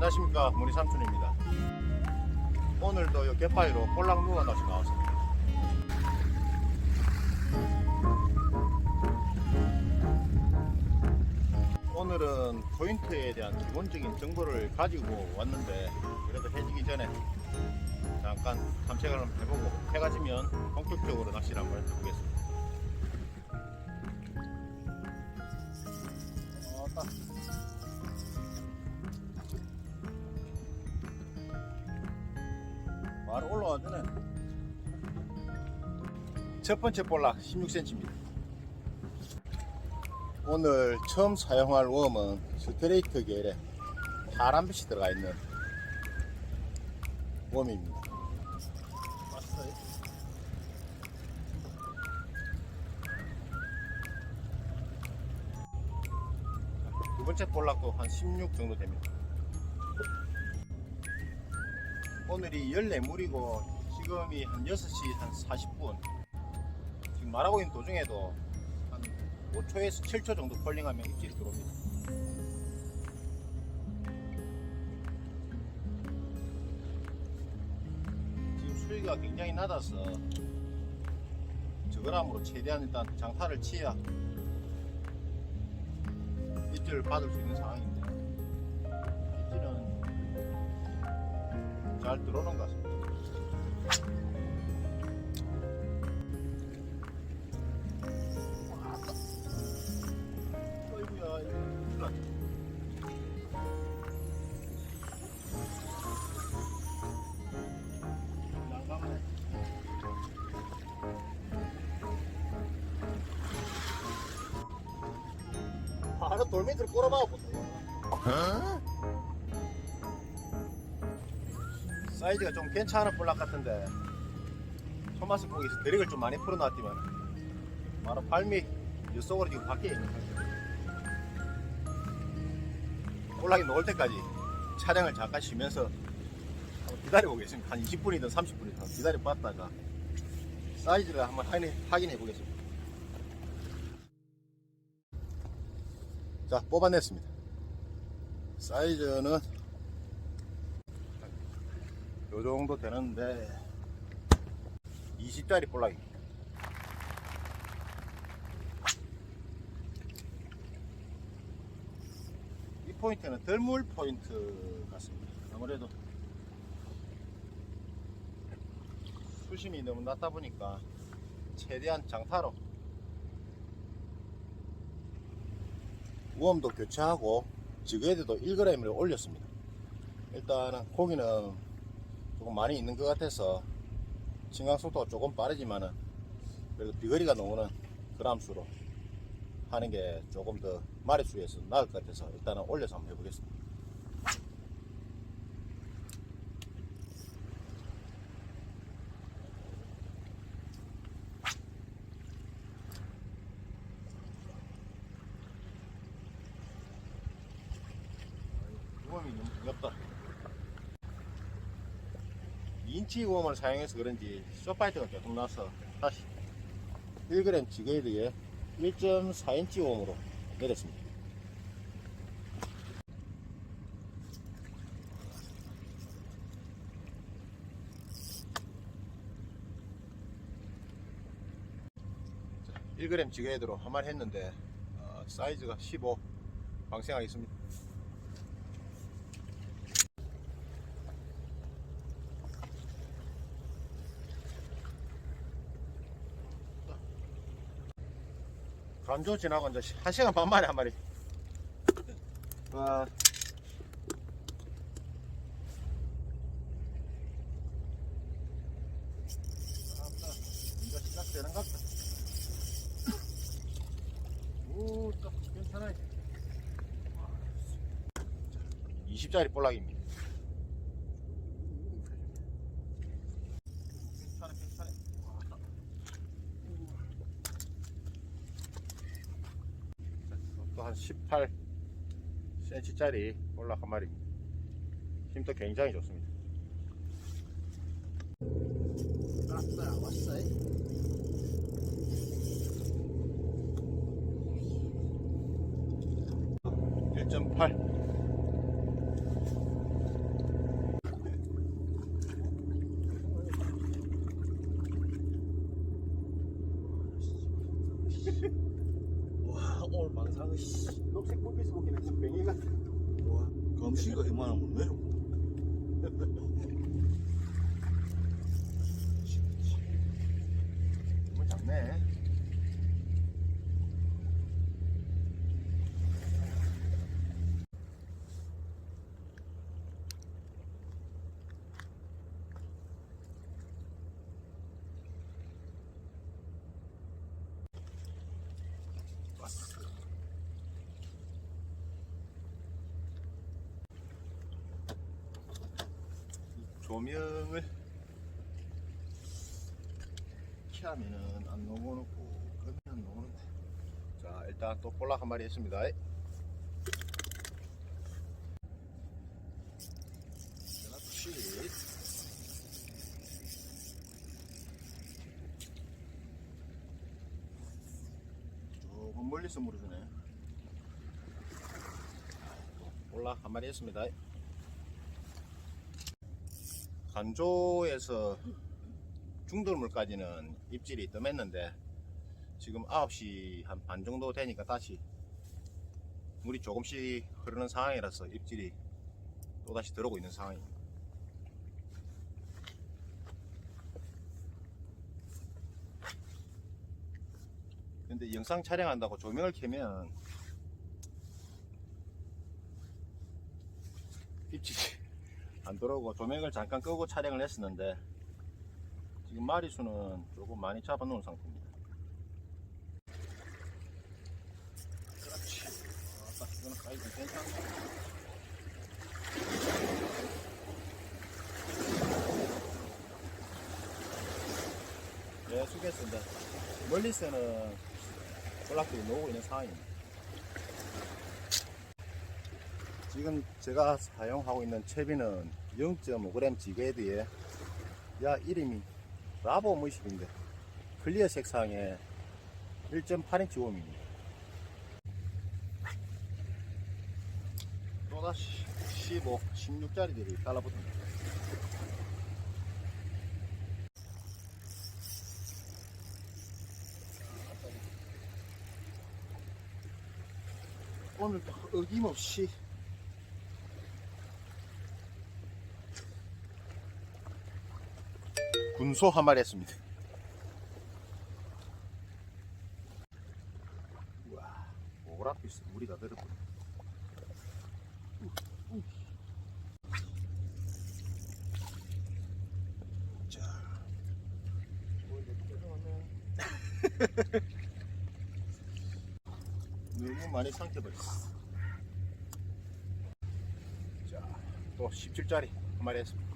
안녕하십니까. 문희 삼촌입니다. 오늘도 요 갯바위로 볼락 누가 다시 나왔습니다. 오늘은 포인트에 대한 기본적인 정보를 가지고 왔는데 그래도 해지기 전에 잠깐 탐색을 한번 해보고 해가 지면 본격적으로 낚시를 한번 해보겠습니다 첫 번째 볼락 16cm입니다. 오늘 처음 사용할 웜은 스트레이트 계열에 파란빛이 들어가 있는 웜입니다. 두 번째 볼락도 한 16 정도 됩니다. 오늘이 14물이고 지금이 한 6시 한 40분 지금 말하고 있는 도중에도 한 5초에서 7초 정도 컬링하면 입질이 들어옵니다 지금 수위가 굉장히 낮아서 저그람으로 최대한 일단 장타를 치야 입질을 받을 수 있는 상황인데 입질은 잘 들어오는 것 같습니다. 바로 돌 밑으로 꼬라박아 보세요. 사이즈가 좀 괜찮은 볼락 같은데 토마스 보기에서 드랙을 좀 많이 풀어놨지만 바로 발밑 이속으로 지금 밖에 있는 거예요. 볼락이 녹을 때까지 촬영을 잠깐 쉬면서 기다려 보겠습니다. 한 20분이든 30분이든 기다려 봤다가 사이즈를 한번 확인해 보겠습니다 자 뽑아냈습니다 사이즈는 요 정도 되는데 20짜리 볼락입니다. 이 포인트는 덜물 포인트 같습니다. 아무래도 수심이 너무 낮다 보니까 최대한 장타로 우엄도 교체하고 지그헤드도 1g을 올렸습니다. 일단은 고기는 조금 많이 있는 것 같아서 진강 속도가 조금 빠르지만은 그래도 비거리가 나오는 그람수로 하는 게 조금 더 마리수에서 나을 것 같아서 일단은 올려서 한번 해보겠습니다. 구멍이 너무 귀엽다. 2인치 웜을 사용해서 그런지 쇼파이트가 계속 나서 다시 1g 지게이드에 1.4인치 웜으로 내렸습니다. 자, 1g 지게이드로 한 마리 했는데 어, 사이즈가 15 방생하겠습니다. 간조 지나고 이제 한 시간 반 만에 한 마리. 와. 이제 시작되는 것 같다. 오, 또 괜찮아요. 20짜리 볼락입니다. 괜찮아, 괜찮아. 또한 18cm짜리 볼락 한 마리. 힘도 굉장히 좋습니다. 왔어요, 왔어 요. (1.8) 아이고 씨 녹색 불빛을 보기는 참 뱅이 같아 검시가 이만하면 내려 조명을 키하면은 안 녹아놓고 끄면 녹는데 자 일단 또 볼락 한 마리 시 조금 멀리서 물어주네. 볼락 한 마리 했습니다 간조에서 중돌물까지는 입질이 뜸했는데 지금 9시 한 반 정도 되니까 다시 물이 조금씩 흐르는 상황이라서 입질이 또다시 들어오고 있는 상황입니다. 근데 영상 촬영한다고 조명을 켜면 입질이 안 들어오고 조명을 잠깐 끄고 촬영을 했었는데 지금 마리수는 조금 많이 잡아놓은 상태입니다. 그렇지. 아따, 이거는 사이즈 괜찮네. 네, 수고했습니다. 멀리서는 연락들이 나오고 있는 상황입니다. 지금 제가 사용하고 있는 채비는 0.5g 지게드에 야 이름이 라보 무십인데 클리어 색상에 1.8인치 웜입니다. 또다시 15, 16짜리들이 달라붙습니다. 오늘도 어김없이 군소 한 마리 했습니다. 우와, 오락비스 물이 다 들었군. 자, 너무 많이 삼켜버렸어. 자, 또 17짜리 한 마리 했습니다.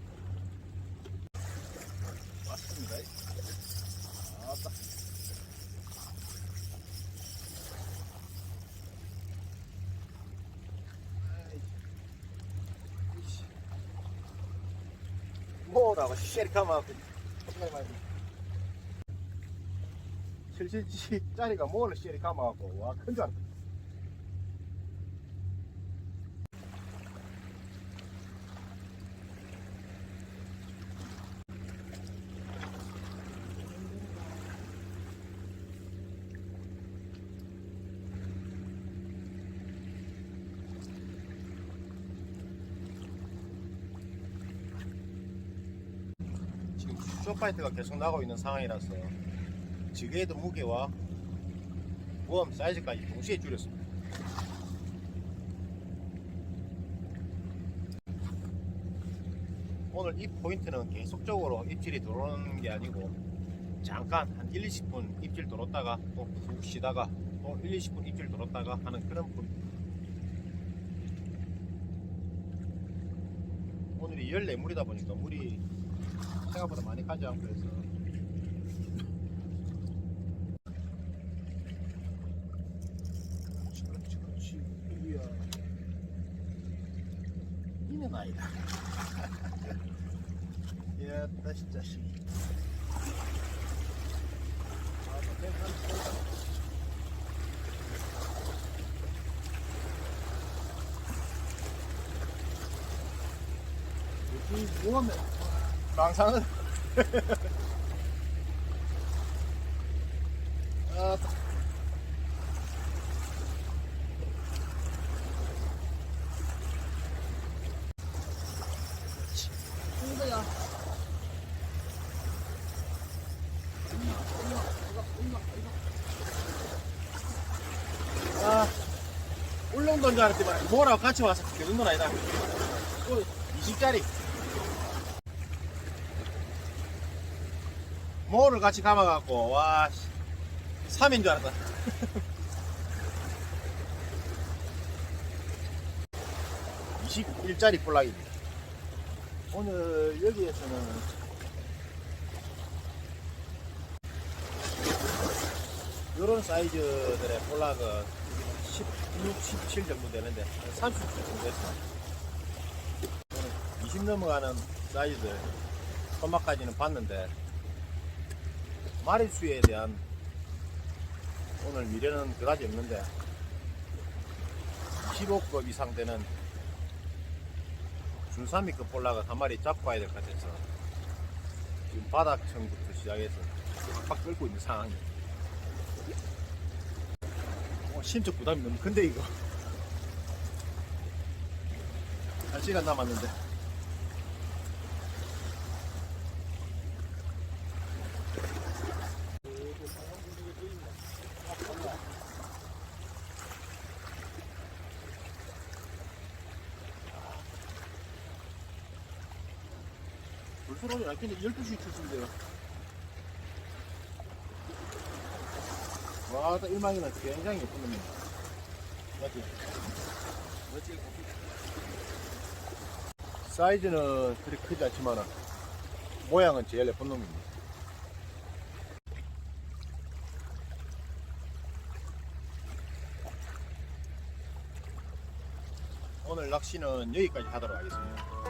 아따. 아이. 이씨. 뭐라고 쉐리카마 실실지 짜리가 뭐를 쉐리카마 갖고 와큰 줄 알았다. 지금 쇼파이트가 계속 나고 있는 상황이라서 지게도 무게와 모험 사이즈까지 동시에 줄였습니다. 오늘 이 포인트는 계속적으로 입질이 들어오는 게 아니고 잠깐 한 1, 20분 입질 들었다가 또 푹 쉬다가 또 1, 20분 입질 들었다가 하는 그런 포인트. 오늘이 14물이다 보니까 물이 생각보다 많이 가지 않고 해서 그렇지 그렇지 그렇지. 이야. 이는 아니다. 야 다시 다시. 요 망상은 아, 올라온 건줄 알았지만 뭐라고 같이 와서 계속 놀아야 다. 20짜리. 뭐를 같이 감아갖고 와 3인 줄 알았다. (21짜리) 볼락입니다 오늘 여기에서는 이런 사이즈들의 볼락은 16, 17 정도 되는데 한30 정도 됐어요. 20 넘어가는 사이즈 손맛까지는 봤는데 마리수에 대한 오늘 미래는 그다지 없는데 25급 이상 되는 준삼미급 볼락을 한 마리 잡고 와야 될 것 같아서 지금 바닥층부터 시작해서 팍 끌고 있는 상황이에요. 어, 심적 부담이 너무 큰데 이거 한 시간 남았는데 벌써 오늘 아끼는 12시 출신데요 와, 딱 일망이는 굉장히 예쁜 놈입니다. 맞지? 맞지? 사이즈는 그리 크지 않지만 모양은 제일 예쁜 놈입니다. 오늘 낚시는 여기까지 하도록 하겠습니다.